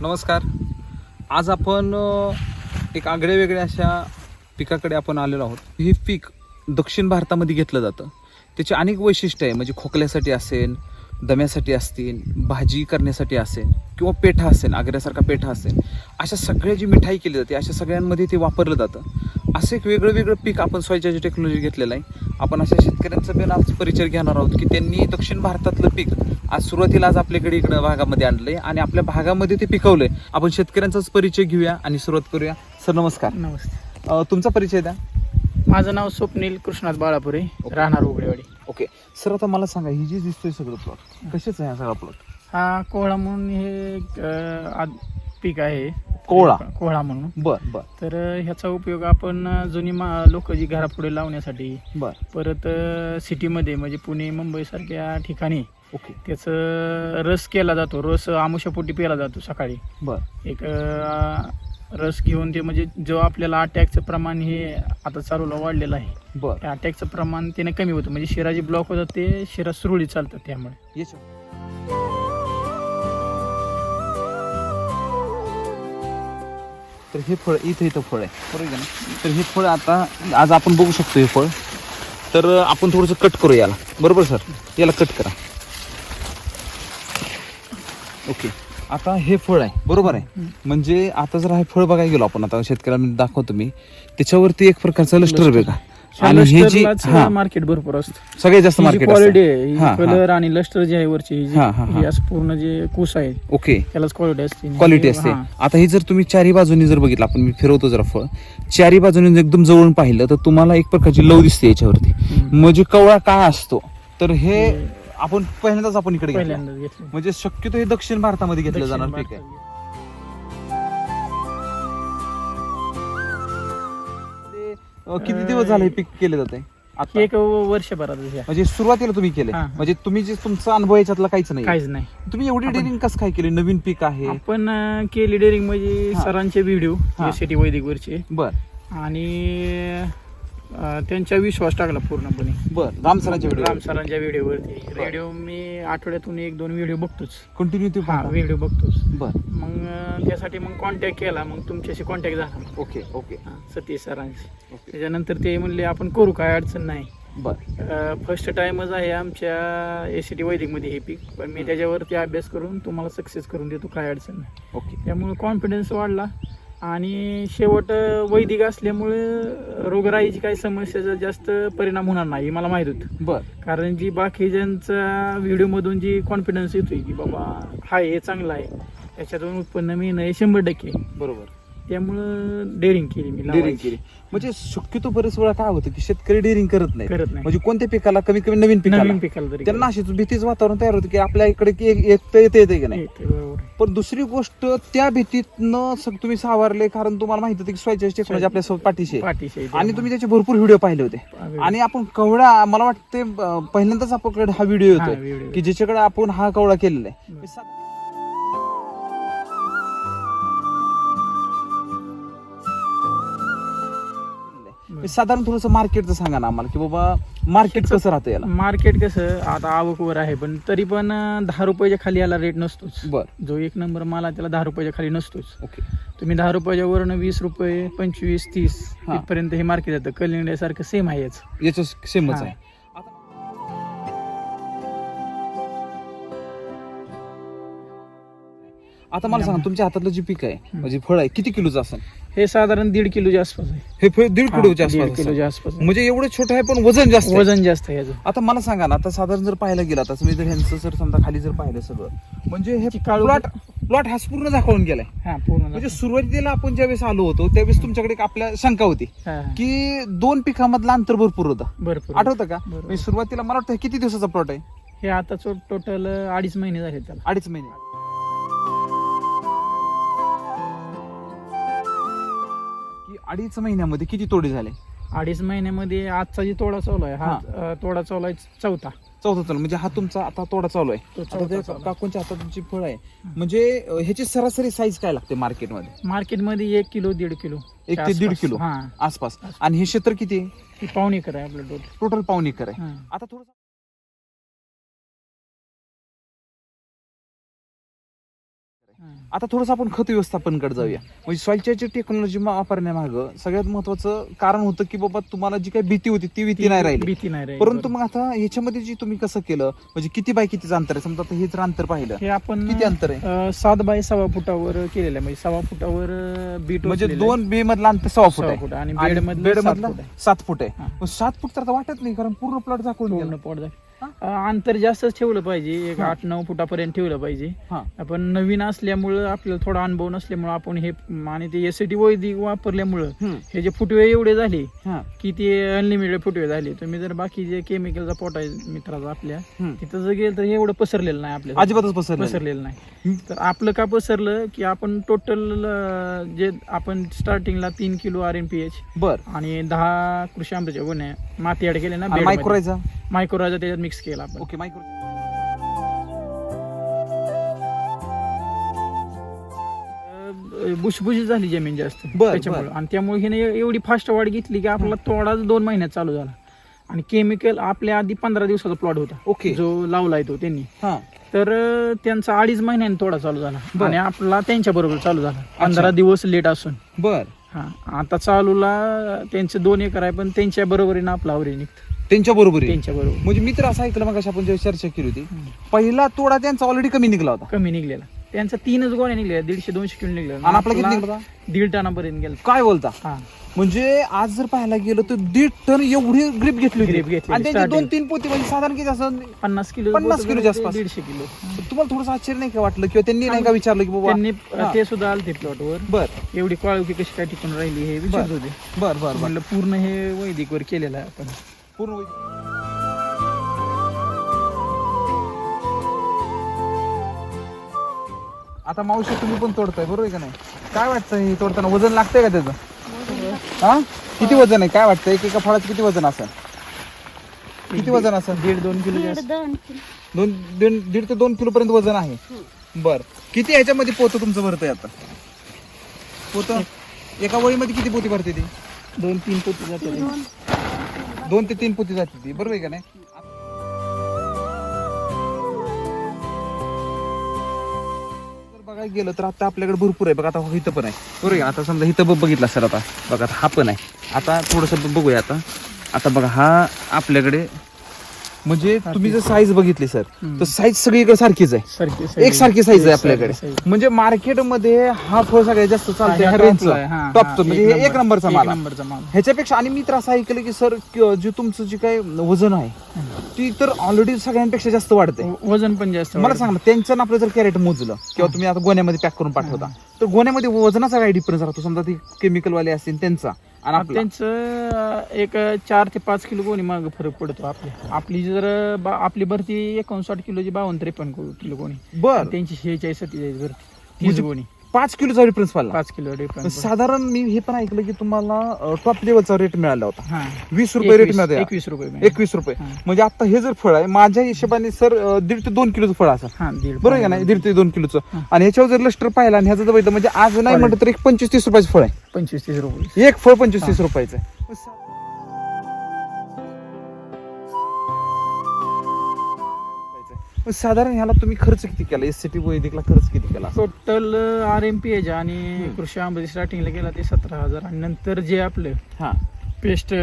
नमस्कार. आज आपण एक आगळ्या वेगळ्या अशा पिकाकडे आपण आलेलो आहोत. हे पीक दक्षिण भारतामध्ये घेतलं जातं. त्याची अनेक वैशिष्ट्य आहे. म्हणजे खोकल्यासाठी असेल दम्यासाठी असतील भाजी करण्यासाठी असेल किंवा पेठा असेल आग्र्यासारखा पेठा असेल अशा सगळ्या जी मिठाई केली जाते अशा सगळ्यांमध्ये ते वापरलं जातं. असं एक वेगळं वेगळं पीक आपण स्वयंच्या टेक्नॉलॉजी घेतलेलं आहे. आपण अशा शेतकऱ्यांचा पण आज परिचय घेणार आहोत की त्यांनी दक्षिण भारतातलं पीक आज सुरुवातीला आज आपल्याकडे इकडं भागामध्ये आणलंय आणि आपल्या भागामध्ये ते पिकवलंय. आपण शेतकऱ्यांचाच परिचय घेऊया आणि सुरुवात करूया. सर नमस्कार. नमस्ते. अ, तुमचा परिचय द्या. माझं नाव स्वप्नील कृष्णात बाळापुरे राहणार उघडेवाडी. ओके. सर आता मला सांगा ही जी दिसतोय सगळं प्लॉट कशाच आहे हा सगळा प्लॉट हा कोहळा म्हणून हे एक, अं, आद- पीक आहे. कोहळा? कोहळा म्हणून. बर बर. तर अं, ह्याचा उपयोग आपण अं, जुनी लोक जी घरापुढे लावण्यासाठी बर. परत अं, सिटीमध्ये म्हणजे पुणे मुंबई सारख्या ठिकाणी ओके. त्याचं रस केला जातो. रस आमुषापोटी पिला जातो सकाळी. बर. एक अं, रस घेऊन ते म्हणजे जो आपल्याला अटॅकचं प्रमाण हे आता चालूला वाढलेलं आहे. बर. त्या अटॅकचं प्रमाण त्याने कमी होतं. म्हणजे शिरा जे ब्लॉक होतात ते शिरा सुरळीत चालतात त्यामुळे. तर हे फळ इथे इथं फळ आहे. बरोबर आहे ना? तर हे फळ आता आज आपण बघू शकतो हे फळ. तर आपण थोडंसं कट करू याला. बरोबर सर याला कट करा. ओके. आता हे फळ आहे. बरोबर आहे. म्हणजे आता जर हे फळ बघायला गेलो आपण आता शेतकऱ्यांना दाखवतो मी त्याच्यावरती एक प्रकारचा लष्टर वेगळा आणि हे जी हा. मार्केट भरपूर असतं. सगळ्यात जास्त मार्केट क्वालिटी. आहे कलर आणि लस्टर जे आहे वरची पूर्ण जे कुस आहे ओके. त्यालाच क्वालिटी असते. क्वालिटी असते. आता हे जर तुम्ही चारी बाजूनी जर बघितलं आपण मी फिरवतो जरा फळ चारी बाजूनी एकदम जवळून पाहिलं तर तुम्हाला एक प्रकारची लव दिसते याच्यावरती. म्हणजे कवळा काय असतो. तर हे आपण पहिल्यांदाच आपण इकडे घेतलं. पहिल्यांदाच घेतलं. म्हणजे शक्यतो हे दक्षिण भारतामध्ये घेतलं जाणार पीक आहे. भारतात. ते, अं, किती दिवस झाले हे पीक केले जाते हे एक वर्षभरात आहे. म्हणजे सुरुवातीला तुम्ही केले हा. म्हणजे तुम्ही जे तुमचा अनुभव याच्यातला काहीच नाही काहीच नाही. तुम्ही एवढी डेअरिंग कसं काय केली? नवीन पीक आहे? आपण अं, केली डेअरिंग म्हणजे हा. सरांचे व्हिडिओ हा. सिटी वैदिक वरचे. बर. आणि अं, त्यांचा विश्वास टाकला पूर्णपणे. बर राम सरांच्या राम व्हिडिओ सरांच्या व्हिडिओवरती व्हिडिओ मी आठवड्यातून एक दोन व्हिडिओ बघतोच. कंटिन्यू हा व्हिडिओ बघतोच. बर. मग अं, त्यासाठी मग कॉन्टॅक्ट केला मग तुमच्याशी कॉन्टॅक्ट झाला. ओके ओके हा, सतीश सरांशी. ओके त्याच्यानंतर ते म्हणले आपण करू काय अडचण नाही. बर. फर्स्ट टाइमच आहे आमच्या ए सी टी वैदिकमध्ये हे पीक. पण मी त्याच्यावरती अभ्यास करून तुम्हाला सक्सेस करून देतो काय अडचण नाही. ओके त्यामुळे कॉन्फिडन्स वाढला. आणि शेवट वैदिक असल्यामुळे रोगराईची काही समस्याचा जास्त परिणाम होणार नाही हे मला माहीत होतं. बर. कारण जी बाकीच्यांचा व्हिडिओमधून जी कॉन्फिडन्स येतोय की बाबा हाय हे चांगलं आहे. त्याच्यातून उत्पन्न मिळणं हे शंभर टक्के. बरोबर. त्यामुळं डेअरिंग केली मी डेअरिंग लावायची. केली म्हणजे शक्यतो बरेच वेळा काय होतं की शेतकरी डेअरिंग करत नाही करत नाही म्हणजे कोणत्या पिकाला कमी कमी नवीन पिकाला नवीन पिकाला तरी त्यांना अशीच भीतीच वातावरण तयार होतं की आपल्या इकडे की एक एक तर येते येते की नाही येते, बरोबर आहे. पण दुसरी गोष्ट त्या भीतीतनं सग तुम्ही सावरले कारण तुम्हाला माहिती होतं की स्वयंच्या टेक्नॉलॉजी आपल्यासोबत पाठीशी आहे. पाठीशी आहे आणि. तुम्ही त्याचे भरपूर व्हिडिओ पाहिले होते आणि आपण कवडा मला वाटते अं, पहिल्यांदाच आपल्याकडे हा व्हिडिओ हा, येतोय video. की ज्याच्याकडे आपण हा कवडा केलेला आहे. साधारण थोडस मार्केटचं सांगा ना आम्हाला की बाबा मार्केट कसं राहतं याला? मार्केट कसं आता आवकवर आहे पण तरी पण दहा रुपयाच्या खाली याला रेट नसतोच. बर. जो एक नंबर माल आहे त्याला दहा रुपयाच्या खाली नसतोच. ओके. तुम्ही दहा रुपयाच्या वरनं वीस रुपये पंचवीस तीस हा. इथपर्यंत हे मार्केट जातं कल इंडियासारखं सेम आहे याच. याचं सेमच. आहे. आता मला सांगा तुमच्या हातातलं जे पीक आहे म्हणजे फळ आहे किती किलोचं असेल? हे साधारण दीड किलोच्या आसपास आहे. हे फळ दीड हा, किलोच्या दीड आसपास असेल. किलोच्या आसपास आहे. म्हणजे एवढं छोटं आहे पण वजन जास्त आहे. वजन जास्त आहे याचं आता मला सांगा ना आता साधारण जर पाहायला गेला आता तुम्ही जर ह्यांचं जर समजा खाली जर पाहिलं सगळं म्हणजे हे काळू- प्लॉट प्लॉट हाच पूर्ण दाखवून गेलाय. हा पूर्ण म्हणजे सुरुवातीला आपण ज्यावेळेस आलो होतो त्यावेळेस तुमच्याकडे एक आपल्या शंका होती हा, की दोन पिकामधलं अंतर भरपूर होतं. भरपूर आठवतं का? बरोबर. म्हणजे सुरुवातीला मला वाटतं हे किती दिवसाचा प्लॉट आहे? हे आता टोटल अडीच महिने झाले त्याला. अडीच महिने. अडीच महिन्यामध्ये किती तोडे झाले? अडीच महिन्यामध्ये आजचा जी तोडा चालू आहे हा अं, तोडा चालू आहे चौथा. चौथा चालू म्हणजे हा तुमचा आता तोडा चालू आहे. तो आता चौथा ते चालू आहे. काकूंच्या हातात तुमची फळ आहे. म्हणजे अं, ह्याची सरासरी साईज काय लागते मार्केटमध्ये मार्केटमध्ये एक किलो दीड किलो. एक ते दीड. किलो हा. आसपास. आणि हे क्षेत्र किती ती पावणे एकर आहे आपलं टोटल टोटल पाऊन एकर आहे. हा. आता थोडं आता थोडंसं आपण खत व्यवस्थापनकडे जाऊया म्हणजे सॉइलच्या टेक्नॉलॉजी वापरण्यामागं सगळ्यात महत्वाचं कारण होतं की बाबा तुम्हाला जी काही भीती होती ती भीती नाही राहिली भीती नाही राहिली परंतु. मग आता ह्याच्यामध्ये जे तुम्ही कसं केलं म्हणजे किती बाय कितीचं अंतर आहे समजा आता हेच अंतर पाहिलं हे आपण किती अंतर आहे सात बाय सव्वा फुटावर केलेलं आहे म्हणजे सव्वा फुटावर बीट म्हणजे. दोन बे मधला अंतर सव्वा फूट आहे फूट आणि बेड मधलं बेड सात मधला फूट आहे. सात फूट आहे हा. मग सात फूट तर आता वाटत नाही कारण पूर्ण प्लॉट झाकून पूर्ण गेला. अंतर जास्तच ठेवलं पाहिजे एक. आठ नऊ फुटापर्यंत ठेवलं पाहिजे. आपण नवीन असल्यामुळं आपल्याला थोडा अनुभव नसल्यामुळं आपण हे आणि ते एस टी वैदिक वापरल्यामुळं. हे जे फुटवे एवढे झाले. की ते अनलिमिटेड फुटवे झाले तुम्ही जर बाकी जे केमिकलचा पोट आहे मित्राचा आपल्या. तिथं जर गेलं तर हे एवढं पसरलेलं नाही आपल्या अजिबातच. पसरलेलं नाही. तर आपलं का पसरलं की आपण टोटल जे आपण स्टार्टिंगला तीन kilo R N P H बर आणि दहा कृषी आंब्याच्या गुन्हे माती ऍड केले ना मायक्रोरायझा मायक्रोराजा त्याच्यात मिक्स केला आपण. ओके मायक्रो भुसभुशीत झाली जमीन जास्त. बर, त्याच्यामुळे. आणि त्यामुळे हिने एवढी फास्ट वाढ घेतली की आपला तोडाच दोन महिन्यात चालू झाला. आणि केमिकल आपल्या आधी पंधरा दिवसाचा प्लॉट होता. ओके जो लावलाय तो त्यांनी. हा. तर अं, त्यांचा अडीच महिन्याने तोडा चालू झाला. बर. आणि आपला त्यांच्या बरोबर चालू झाला. पंधरा दिवस लेट असून. बर. हा. आता चालूला त्यांचे दोन एकर आहे पण त्यांच्या बरोबरीनं आपला आवरेज निघतं. त्यांच्या बरोबर आहे. त्यांच्या बरोबर. म्हणजे मी तर असं ऐकलं मग आपण जेव्हा चर्चा केली होती. पहिला तोडा त्यांचा ऑलरेडी कमी निघला होता. कमी निघलेला. त्यांचा तीनच गोण्या निघलेल्या दीडशे दोनशे किलो निघलेला आणि आपला किती निघला? दीड टनापर्यंत गेला. काय बोलता? हा. म्हणजे आज जर पाहायला गेलं तर दीड टन एवढी ग्रीप घेतली Grip घेतलेली, आणि त्यांची. दोन तीन पोती म्हणजे साधारण किती असं? पन्नास किलो 50 किलोच्या आसपास. दीडशे किलो. तुम्हाला थोडंसं आश्चर्य नाही का वाटलं? किंवा त्यांनी नाही का विचारलं की बाबा त्यांनी. ते सुद्धा आलते प्लॉटवर बर. एवढी काळुकी कशी काय टिकून राहिली हे विचारत होते. बर बर बर. म्हणलं पूर्ण हे वैदिकवर केलेलं आहे आपण. पूर्ण होईल. आता मावशी तुम्ही पण तोडताय बरोबर आहे का नाही? काय वाटतं हे तोडताना वजन लागतंय का त्याचं? हा? किती वजन आहे? काय वाटतं एक एका फळाचं किती वजन असेल? किती वजन असेल? दीड दोन किलो दोन किलो. दोन दीड दीड ते दोन किलो पर्यंत वजन आहे. बर. किती ह्याच्यामध्ये पोतं तुमचं भरतंय आता? पोतं? एका वळीमध्ये किती पोती भरते ती? दोन तीन पोती जाते दोन ते तीन पोती जाते ती. बरोबर आहे का नाही? जर बघायला गेलं तर आता आपल्याकडे भरपूर आहे. बघा आता इथं पण आहे. बरोबर आहे का? आता समजा इथं बघ- बघितलं सर आता. बघा आता हा पण आहे. आता थोडंसं बघूया आता. आता बघा हा आपल्याकडे म्हणजे तुम्ही जर साईज बघितली सर. तर साईज सगळीकडे सारखीच आहे. एक सारखी साईज आहे आपल्याकडे. म्हणजे मार्केटमध्ये हा फळ सगळ्यात जास्त चालतंय हा, रेंजचा टॉपचं म्हणजे एक नंबर- नंबरचा माल आहे. नंबरचा माल. ह्याच्यापेक्षा आणि मी तर असं ऐकलं की सर जे तुमचं जे काही वजन आहे ती तर ऑलरेडी सगळ्यांपेक्षा जास्त वाढते. वजन पण जास्त मला. सांग त्यांचं आपलं जर कॅरेट मोजलं किंवा तुम्ही आता गोण्यामध्ये पॅक करून पाठवता तर गोण्यामध्ये वजनाचा काय डिफरन्स राहतो? समजा ती केमिकल वाले असतील त्यांचा. आणि आपला. त्यांचं एक चार ते पाच किलो कोणी माग फरक पडतो आपल्या. आपली जर बा- आपली भरती एकोणसाठ किलोची बावन्न त्रेपन्न किलो कोणी बर. त्यांची शेहेचाळीस सत्तेचाळीस भरती. तीस म्हणजे कोणी पाच किलोचा डिफरन्स पडला. पाच किलो डिफरन्स साधारण मी हे पण ऐकलं की तुम्हाला टॉप लेवलचा रेट मिळाला होता. हा. वीस रुपये रेट मिळाला. एकवीस रुपये मिळाले. एकवीस रुपये. हा. म्हणजे आता हे जर फळ आहे माझ्या हिशोबाने सर दीड ते दोन किलोचं फळ असं हा दीड बरोबर आहे का नाही? दीड ते दोन किलोचं. हा. आणि ह्याच्यावर जर लस्टर पाहिला आणि ह्याचं जर बघितलं म्हणजे आज नाही म्हटलं तर एक पंचवीस तीस रुपयाचं फळ आहे. पंचवीस तीस रुपये. एक फळ पंचवीस तीस रुपयाचं आहे. मग साधारण ह्याला तुम्ही खर्च किती केला? एस सी टी वैदिकला खर्च किती केला? Total R M P H आणि. कृषी आंबे स्टार्टिंगला गेला ते सतरा हजार. आणि नंतर जे आपलं हा. पेस्ट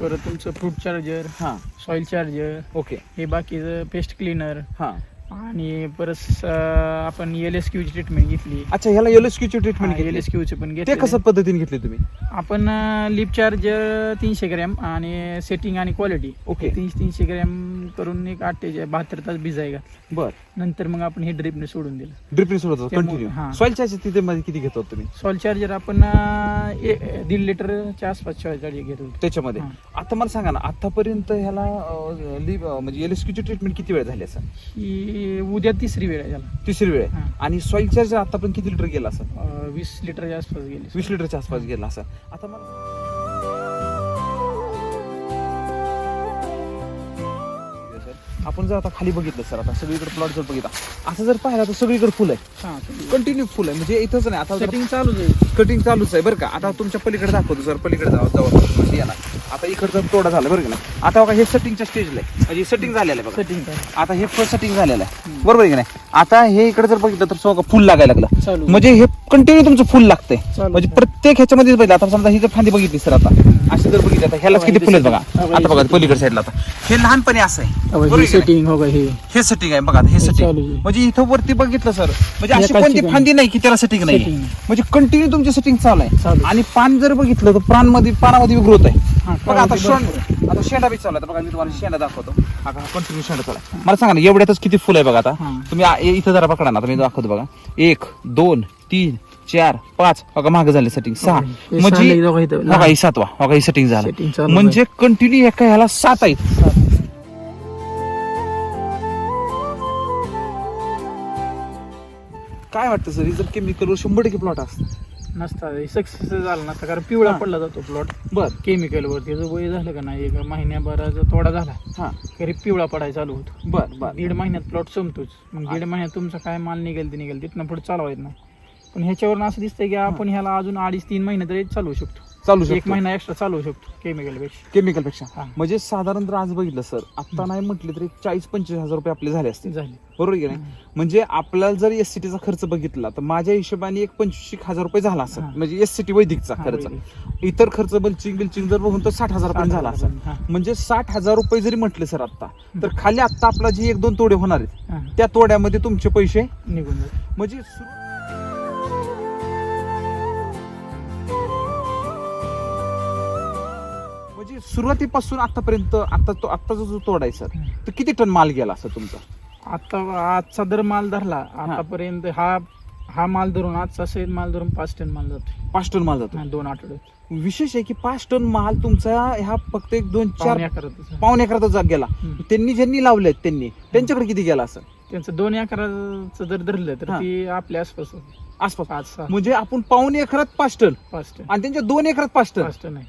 परत तुमचं फ्रूट चार्जर हा. सॉइल चार्जर ओके हे बाकीचं पेस्ट क्लीनर हा. आणि परत आपण एल एस क्यूची ट्रीटमेंट घेतली. अच्छा ह्याला एल एस क्यूची ट्रीटमेंट एल एस क्यूची पण ते घेतली कसं पद्धतीने घेतली तुम्ही? आपण लिप चार्जर तीनशे ग्रॅम आणि सेटिंग आणि क्वालिटी ओके. तीनशे तीनशे ग्रॅम करून एक अठ्ठेचाळीस बहात्तर तास भिजाय घातलं बर. नंतर मग आपण हे ड्रिपने सोडून दिलं. ड्रिपने सोडत कंटिन्यू हा. सॉइल चार्ज तिथे मध्ये किती घेतो तुम्ही? सॉल चार्जर आपण दीड लिटरच्या आसपास सॉल चार्जर घेत त्याच्यामध्ये. आता मला सांगा ना आतापर्यंत ह्याला म्हणजे एल एस क्यूची ट्रीटमेंट किती वेळ झाली असं ही उद्या तिसरी वेळ आहे याला. तिसरी वेळ आहे. हा. आणि सॉइल चार्जर आतापर्यंत किती लिटर गेला असं वीस लिटरच्या आसपास गेली. वीस लिटरच्या आसपास गेला असं आता मला आपण जर आता खाली बघितलं सर आता सगळीकडे प्लॉट जर बघितला असं जर पाहिलं तर सगळीकडे फुल आहे. हा कंटिन्यू फुल आहे. म्हणजे इथंच नाही आता सेटिंग चालूच आहे. कटिंग चालूच आहे बरं का? आता तुमच्या पलीकडे दाखवतो सर पलीकडे जाऊ जाऊ म्हणजे या ना. आता इकडचं तोडा झाला बरं का? आता बघा हे सेटिंगच्या स्टेजला आहे. म्हणजे सेटिंग झालेलं आहे सेटिंग आता हे फर्स्ट सेटिंग झालेलं आहे. बरोबर आहे की नाही? आता हे इकडे जर बघितलं तर सगळं फुल लागायला लागलं. म्हणजे हे कंटिन्यू तुमचं फुल लागतंय. म्हणजे प्रत्येक ह्याच्यामध्ये बघितलं. आता समजा ही जर फांदी बघितली सर आता. अशी जर बघितली आता ह्यालाच किती फुल आहेत बघा? आता बघा पलीकडे साईडला आता. हे लहानपणी असं आहे. बरोबर आहे की नाही? सेटिंग हो हे. हे सेटिंग आहे बघा आता हे चालू सेटिंग आहे. म्हणजे इथं वरती बघितलं सर म्हणजे अशी एकाच कोणती ठिकाणी. फांदी नाही की त्याला सेटिंग नाही Setting. म्हणजे कंटिन्यू तुमची सेटिंग चालू आहे. चालू. आणि पान जर बघितलं तर प्राणमध्ये पानामध्ये ग्रोथ आहे. हा, बघा आता पानामध्ये शेंड आता शेंडा बी चालू आहे. आता बघा मी तुम्हाला शेंडा दाखवतो. हा कंटिन्यू शेंडा चालू आहे. मला सांगा ना एवढ्यातच किती फुल आहे बघा आता? हा. तुम्ही आ- इथं जरा पकडा ना आता मी दाखवतो बघा. एक दोन तीन चार पाच. बघा मागे झाले सेटिंग सहा. म्हणजे बघा ही सातवा. बघा ही सेटिंग झालं. म्हणजे कंटिन्यू एका ह्याला सात आहेत काय वाटतं सर जर केमिकलवर शंभर टक्के प्लॉट असत. नसता. सक्सेस झाला नसता. कारण पिवळा. पडला जातो प्लॉट बर. केमिकल वरती. जर वय झालं का नाही एक महिन्याभराचा तोडा झाला हा. तरी पिवळा पडायला चालू होतो. बर बर. दीड महिन्यात प्लॉट संपतोच. मग दीड महिन्यात तुमचा काय माल निघेल ते निघेल. तिथनं पुढे चालवायचं नाही. पण ह्याच्यावरून असं दिसतंय की आपण ह्याला अजून अडीच तीन महिने तरी चालवू शकतो. चालू एक शकतो. महिना एक्स्ट्रा चालवू शकतो केमिकलपेक्षा केमिकलपेक्षा. हा. म्हणजे साधारण जर आज बघितलं सर आता नाही म्हटले तरी चाळीस पंचवीस हजार रुपये आपले झाले असतील. झाली. बरोबर की नाही? म्हणजे आपल्याला जर एस चा खर्च बघितला तर माझ्या हिशोबाने एक पंचवीस हजार रुपये झाला असेल. हा. म्हणजे एस सी वैदिकचा हा, खर्च. इतर खर्च बल्चिंग बिल्चिंग जर बघून तर साठ हजार पर्यंत झाला असेल. हा. म्हणजे साठ हजार रुपये जरी म्हटले सर आता तर खाली आता आपला जे एक दोन तोडे होणार आहेत हा. त्या तोड्यामध्ये तुमचे पैसे निघून जाईल म्हणजे सुरु- सुरुवातीपासून आतापर्यंत आता तो आत्ताचा जो तोडा आहे सर तर किती टन माल गेला असं तुमचा? आता आजचा दर माल धरला. आतापर्यंत हा हा माल धरून आजचा सेट माल धरून पाच टन माल जातो पाच टन माल जातो दोन आठवड्यात विशेष आहे की पाच टन माल तुमचा ह्या फक्त एक दोन चार पावणे एकराचा जाग गेला. त्यांनी ज्यांनी लावलेत त्यांनी. त्यांच्याकडे किती गेला असं त्यांचं दोन अकराचं जर धरलं तर. ती आपल्या आसपास. आसपास. म्हणजे आपण पावणे एकरात पाच टन. पाच टन. आणि त्यांच्या दोन एकरात पाच टन. पाच टन आहे.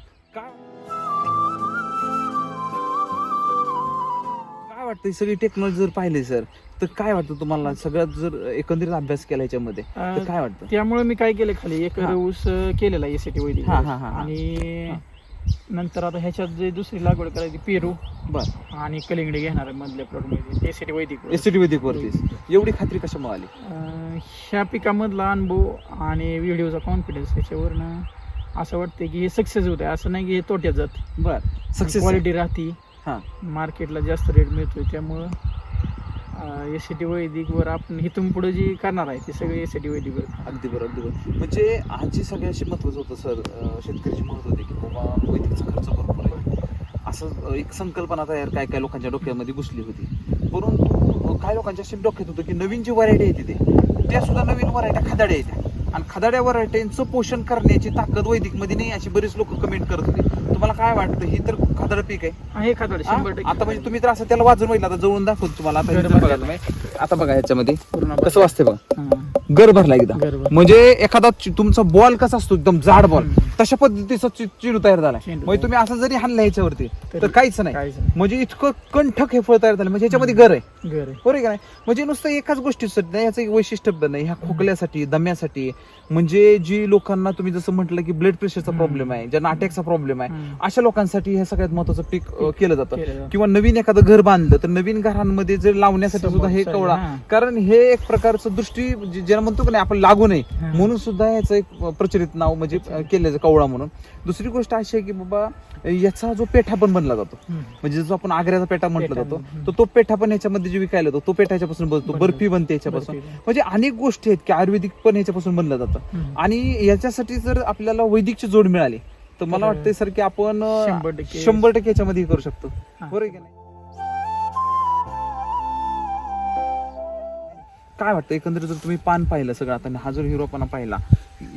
वाटतं ही सगळी टेक्नॉलॉजी जर पाहिली सर तर काय वाटतं तुम्हाला? सगळ्यात जर एकंदरीत अभ्यास केला याच्यामध्ये तर काय वाटतं? त्यामुळे मी काय केलं खाली? एक हा. ऊस अं, केलेला एसीटी वैदिक हा, हा, हा, हा. आणि. नंतर आता ह्याच्यात जे दुसरी लागवड करायची पेरू. बर. आणि कलिंगडे घेणार आहे मधल्या प्लॉटमध्ये. वैदिक एस टी वैदिक वरतीच एवढी खात्री कशामुळे आली? अं, ह्या पिकामधला अनुभव आणि व्हिडिओचा कॉन्फिडन्स ह्याच्यावरनं असं वाटतं की हे सक्सेस होत आहे असं नाही की हे तोट्यात जाते. बर. सक्सेस क्वालिटी राहते. हा. मार्केटला जास्त रेट मिळतोय त्यामुळं एस सी टी वैदिकवर आपण इथून पुढे जी करणार आहे ते सगळे एस सी टी वैदिकवर. अगदी बरोबर अगदी बरोबर म्हणजे आजची सगळ्याशी महत्वाचं होतं सर. शेतकऱ्याची महत्त्व होते की बाबा वैदिकचा खर्च भरपूर आहे. असं एक संकल्पना तयार काय काय लोकांच्या डोक्यामध्ये घुसली होती. परंतु काय लोकांच्या डोक्यात होतं की नवीन जी व्हरायटी येते ते त्या सुद्धा नवीन व्हरायट्या खदाड्या येत्या आणि खदाड्या व्हरायटींचं पोषण करण्याची ताकद वैदिकमध्ये नाही अशी बरीच लोक कमेंट करत होती. तुम्हाला काय वाटतं? ही तर खदाड पीक आहे. हा, हे खाताड हा? शंभर टक्के. आता म्हणजे तुम्ही तर असं त्याला वाजून बघितलं आता जवळून दाखवतो तुम्हाला. आता इथं बघा तुम्ही. आता बघा ह्याच्यामध्ये. पूर्ण कसं वाजते बघा. हा. गर भरला एकदा. गर भरला. म्हणजे एखादा चि- तुमचा बॉल कसा असतो? एकदम जाड बॉल. तशा पद्धतीचा चि- चेंडू तयार झाला चेंडू. म्हणजे तुम्ही असं जरी हाणलं ह्याच्यावरती तर तरी काहीच नाही काहीच नाही. म्हणजे इतकं कंठक हे फळ तयार झालं म्हणजे ह्याच्यामध्ये आहे घर आहे. बरोबर आहे का नाही म्हणजे नुसतं एकाच गोष्टीसाठी नाही याचं एक वैशिष्ट्य नाही ह्या खोकल्यासाठी दम्यासाठी म्हणजे जी लोकांना तुम्ही जसं म्हटलं की ब्लड प्रेशरचा हम्म. प्रॉब्लेम आहे ज्यांना अटॅकचा प्रॉब्लेम आहे हम्म. अशा लोकांसाठी हे सगळ्यात महत्वाचं पीक अं, केलं जातं केलं जातं. किंवा नवीन एखादं घर बांधलं तर नवीन घरांमध्ये जर लावण्यासाठी सुद्धा हे कवळा हा. कारण हे एक प्रकारचं दृष्टी जे- ज्याला म्हणतो की नाही आपण लागू नये हा. म्हणून सुद्धा याचं एक प्रचलित नाव म्हणजे अं, केलं जातं कवळा म्हणून दुसरी गोष्ट अशी आहे की बाबा याचा जो पेठा पण बनला जातो. म्हणजे जो आपण आग्र्याचा पेठा म्हटलं जातो. तर तो पेठा पण याच्यामध्ये जे विकायला जातो तो पेठा याच्यापासून बनतो. बर्फी बनते याच्यापासून. म्हणजे अनेक गोष्टी आहेत की आयुर्वेदिक पण याच्यापासून बनलं जातं. आणि याच्यासाठी जर आपल्याला वैदिकची जोड मिळाली तर मला वाटतंय सर की आपण शंभर टक्के- याच्यामध्ये करू शकतो. बरोबर की नाही काय वाटतं एकंदरीत जर तुम्ही पान पाहिलं सगळं आता हा जर हिरोपणा पाहिला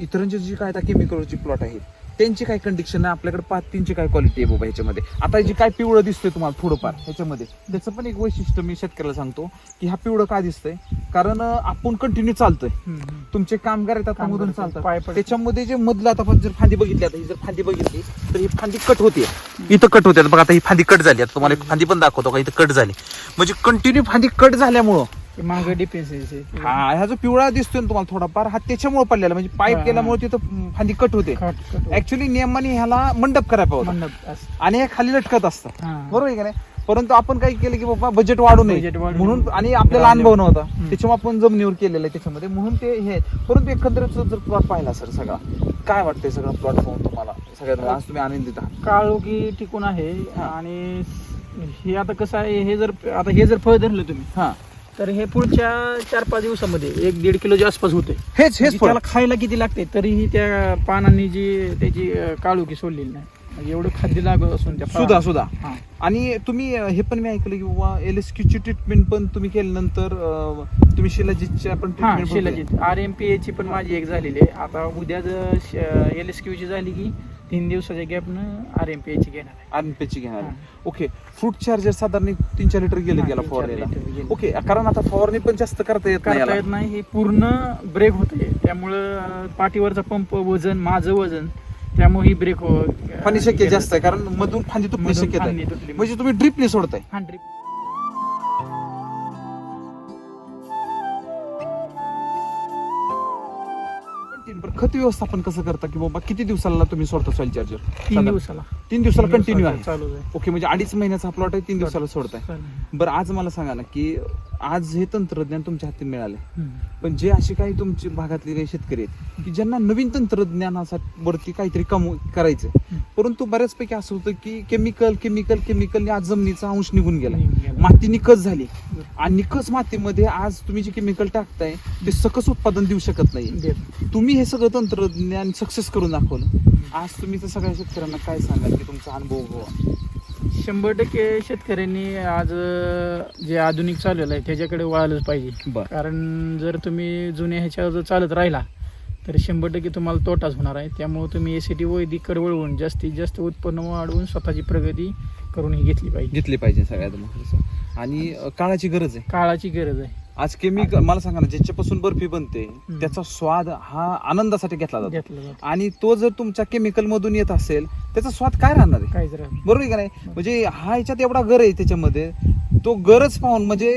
इतरांचे जी काय आता केमिकलची प्लॉट आहेत त्यांची काय कंडिशन आहे? आपल्याकडे पाच तीनची काय क्वालिटी आहे बाबा ह्याच्यामध्ये? आता जी काय पिवळं दिसतंय तुम्हाला थोडंफार ह्याच्यामध्ये त्याचं पण एक वैशिष्ट्य मी शेतकऱ्याला सांगतो की हा पिवळं का दिसतंय? कारण आपण कंटिन्यू चालतोय. तुमचे कामगार येतात मधून चालतात. त्याच्यामध्ये जे मधलं आता जर फांदी बघितली आता ही जर फांदी बघितली तर ही फांदी कट होते. इथं कट होते. बघा आता ही फांदी कट झाली. आता तुम्हाला एक फांदी पण दाखवतो का? इथं कट झाली. म्हणजे कंटिन्यू फांदी कट झाल्यामुळं मागं डिफेन्स हा ह्या जो पिवळा दिसतोय ना तुम्हाला थोडाफार हा त्याच्यामुळे पडलेला म्हणजे पाईप हा, केल्यामुळे तिथं फांदी कट होते. ऍक्च्युली नियमाने ह्याला मंडप करायला पाहिजे. आणि हे खाली लटकत असतं. हा. बरोबर आहे का नाही? परंतु आपण काय केलं की बाबा बजेट वाढू नये. म्हणून. आणि आपल्याला अनुभव नव्हता. त्याच्यामुळे आपण जमिनीवर केलेलं आहे त्याच्यामध्ये. म्हणून ते हे परंतु एकंदरीत जर प्लॉट पाहिला सर सगळा काय वाटतंय सगळं प्लॉट पाहून तुम्हाला? सगळ्यात आज तुम्ही आनंदित आहात. काळोखी टिकून आहे. हा. आणि हे आता कसं आहे हे जर आता हे जर फळ धरलं तुम्ही हा. तर हे पुढच्या चार पाच दिवसामध्ये एक दीड किलोच्या आसपास होते हेच हेच फळ. त्याला खायला किती लागते तरीही त्या पानांनी जी त्याची अं, काळोखी सोडलेली नाही. म्हणजे एवढं खाद्य लागत असून त्या सुद्धा सुद्धा हा. आणि तुम्ही अं, हे पण मी ऐकलं की बाबा एल एस ची ट्रीटमेंट पण तुम्ही केल्यानंतर अं, तुम्ही शिलाजीतच्या पण हा treatment shilajit. R M P ची पण माझी एक झालेली आहे. आता उद्या जर एल एस क्यू ची झाली की तीन दिवसाच्या गॅपनं आर एम पी ची घेणार आहे. आनपेची घेणार हा. ओके फ्रूट चार्जर साधारण एक तीन चार लिटर गेले हा, गेला तीन चार फवारणीला. लिटर गेलं. ओके कारण आता फवारणी पण जास्त करता येत नाही करता याला. येत नाही हे पूर्ण ब्रेक होते त्यामुळं अं, पाठीवरचा पंप वजन माझं वजन त्यामुळे ही ब्रेक हो फांदी शक्य जास्त आहे कारण मधून फांदी तुटण्याची मधून शक्यता आहे. म्हणजे तुम्ही ड्रिपने सोडताय. खत व्यवस्थापन कसं करता की बाबा किती दिवसाला तुम्ही सोडता सॉइल चार्जर तीन दिवसाला. तीन दिवसाला कंटिन्यू आहे. चालू आहे. ओके म्हणजे अडीच महिन्याचा प्लॉट आहे तीन दिवसाला सोडताय. बरं आज मला सांगा ना की आज हे तंत्रज्ञान तुमच्या हाती मिळाले. पण जे असे काही तुमच्या भागातले काही शेतकरी आहेत की ज्यांना नवीन तंत्रज्ञानासाठी वरती काहीतरी कम करायचं. परंतु बऱ्याचपैकी असं होतं की केमिकल केमिकल केमिकलने आज जमिनीचा अंश निघून गेला. माती निकस झाली आणि निकस मातीमध्ये आज तुम्ही जे केमिकल टाकताय ते सकस उत्पादन देऊ शकत नाही. तुम्ही हे सगळं तंत्रज्ञान सक्सेस करून दाखवलं आज तुम्ही तर सगळ्या शेतकऱ्यांना काय सांगाल की तुमचा अनुभव? शंभर टक्के शेतकऱ्यांनी आज जे आधुनिक चाललेलं आहे त्याच्याकडे वळालंच पाहिजे. बर. कारण जर तुम्ही जुन्या ह्याच्यावर जर चालत राहिला तर शंभर टक्के तुम्हाला तोटाच होणार आहे. त्यामुळे तुम्ही एस सी टी वैदिककडे वळवून जास्तीत जास्त उत्पन्न वाढवून स्वतःची प्रगती करून ही घेतली पाहिजे. घेतली पाहिजे सगळ्यात आणि अं, काळाची गरज आहे. काळाची गरज आहे. आज केमिकल मला सांगा ना ज्याच्यापासून बर्फी बनते त्याचा स्वाद हा आनंदासाठी घेतला जातो. आणि तो जर तुमच्या केमिकल मधून येत असेल त्याचा स्वाद काय राहणार आहे? बरोबर आहे का नाही? म्हणजे हा ह्याच्यात एवढा गर आहे त्याच्यामध्ये तो गरज पाहून म्हणजे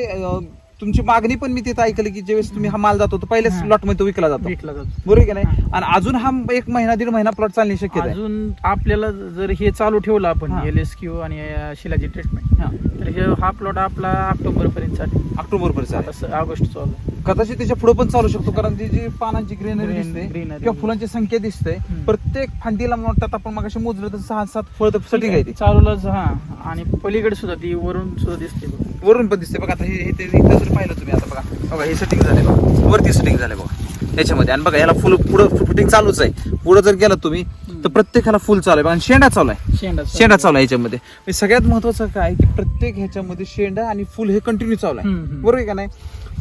तुमची मागणी पण मी तिथं ऐकलं की ज्यावेळेस तुम्ही हा माल जातो तो पहिल्याच हा. लॉटमध्ये तो विकला जातो विकला जातो बरोबर आहे की नाही आणि अजून हा एक महिना दीड महिना प्लॉट चालणे शक्य आहे अजून आपल्याला जर हे चालू ठेवलं आपण हा. एल एस क्यू आणि अं, शिलाजी ट्रीटमेंट हा. तर हे हा प्लॉट आपला ऑक्टोबर पर्यंत चालेल ऑक्टोबर पर्यंत आता स- ऑगस्ट चालू आहे. कदाचित त्याच्या पुढे पण चालू शकतो कारण ती जी पानांची ग्रीनरी Green- दिसते greenery. किंवा फुलांची संख्या दिसते हम्म. प्रत्येक फांदीला म्हणतात आपण मग मोजलं तर सहा सात फळ तर सटिंग आहे चालूलाच हा आणि पलीकडे सुद्धा ती वरून सुद्धा दिसते बघ. वरून पण दिसते बघा आता हे हे ते इथं जर पाहिलं तुम्ही आता बघा. बघा हे सेटिंग झालंय बघा. वरती सेटिंग झालंय बघा. याच्यामध्ये आणि बघा याला फुल पुढं फिटिंग चालूच आहे. पुढं जर गेलं तुम्ही तर प्रत्येकाला फुल चालू आहे. आणि शेंडा चालू आहे. शेंडा शेंडा चालू आहे याच्यामध्ये. म्हणजे सगळ्यात महत्वाचं काय की प्रत्येक ह्याच्यामध्ये शेंडा आणि फुल हे कंटिन्यू चालू आहे. बरोबर आहे का नाही?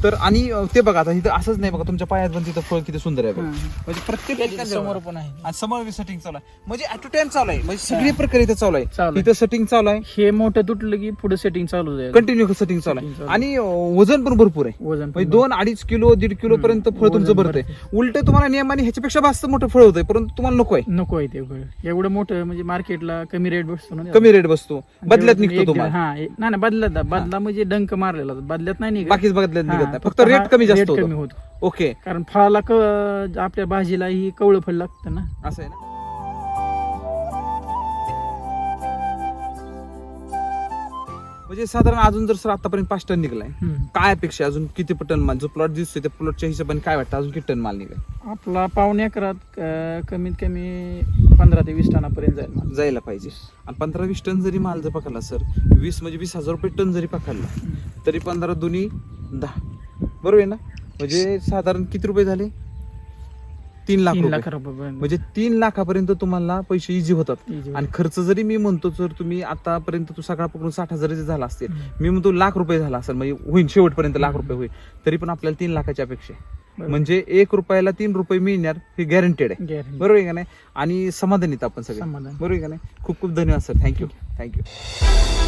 तर आणि ते बघा आता इथं असंच नाही बघा तुमच्या पायात पण तिथं फळ किती सुंदर आहे बघा. म्हणजे प्रत्येक समोर पण आहे. आणि समोर सेटिंग चालू आहे. म्हणजे ऍट टू टाइम चालू आहे. म्हणजे सगळी प्रकारे इथं चालू चालू आहे. आहे. इथं सेटिंग चालू आहे. हे मोठं तुटलं की पुढे सेटिंग चालू जाईल कंटिन्यू सेटिंग चालू Setting आहे. चालू आणि अं, वजन पण भरपूर आहे. वजन म्हणजे दोन अडीच किलो दीड किलो पर्यंत फळ तुमचं वजन भरतंय. उलट तुम्हाला नियमाने ह्याच्यापेक्षा जास्त मोठं फळ होतंय परंतु तुम्हाला नको आहे. नको आहे ते फळ. एवढं मोठं म्हणजे मार्केटला कमी रेट बसतो ना कमी रेट बसतो. बदल्यात निघतो तुम्हाला. हा नाही नाही बदल्यात बदला म्हणजे डंक मारलेला बदल्यात नाही निघत. बाकीच बदल्यात हा, निघत नाही फक्त रेट कमी जास्त rate कमी होतो. होतो ओके कारण फळाला क आपल्या भाजीला ही कवळं फळ लागतं ना. असं आहे ना? म्हणजे साधारण अजून जर सर आतापर्यंत पाच टन निघलाय हम्म. काय अपेक्षा आहे? अजून किती टन माल? जो प्लॉट दिसतोय त्या प्लॉटच्या हिशोबाने काय वाटतं? अजून किती टन माल निघाल आपला पावणे एकरात अं, कमीत कमी पंधरा ते वीस टनापर्यंत जाईल माल. जायला पाहिजे. आणि पंधरा वीस टन जरी माल जर पकडला सर वीस म्हणजे वीस हजार रुपये टन जरी पकडला तरी पंधरा दोन्ही दहा. बरोबर आहे ना? म्हणजे साधारण किती रुपये झाले? तीन लाख तीन लाख रुपये म्हणजे तीन लाखापर्यंत तुम्हाला पैसे इझी होतात. Easy आणि खर्च जरी मी म्हणतो जर तुम्ही आतापर्यंत तू सगळा पकडून साठ हजार जरी झाला असतील हम्म. मी म्हणतो लाख रुपये झाला असेल म्हणजे होईल शेवटपर्यंत लाख रुपये होईल. तरी पण आपल्याला तीन लाखाची अपेक्षा आहे. बरोबर. म्हणजे एक रुपयाला तीन रुपये मिळणार हे गॅरंटेड आहे. बरोबर आहे का नाही? आणि समाधानीत आपण सगळे. समाधान. बरोबर आहे का नाही? खूप खूप धन्यवाद सर थँक्यू थँक्यू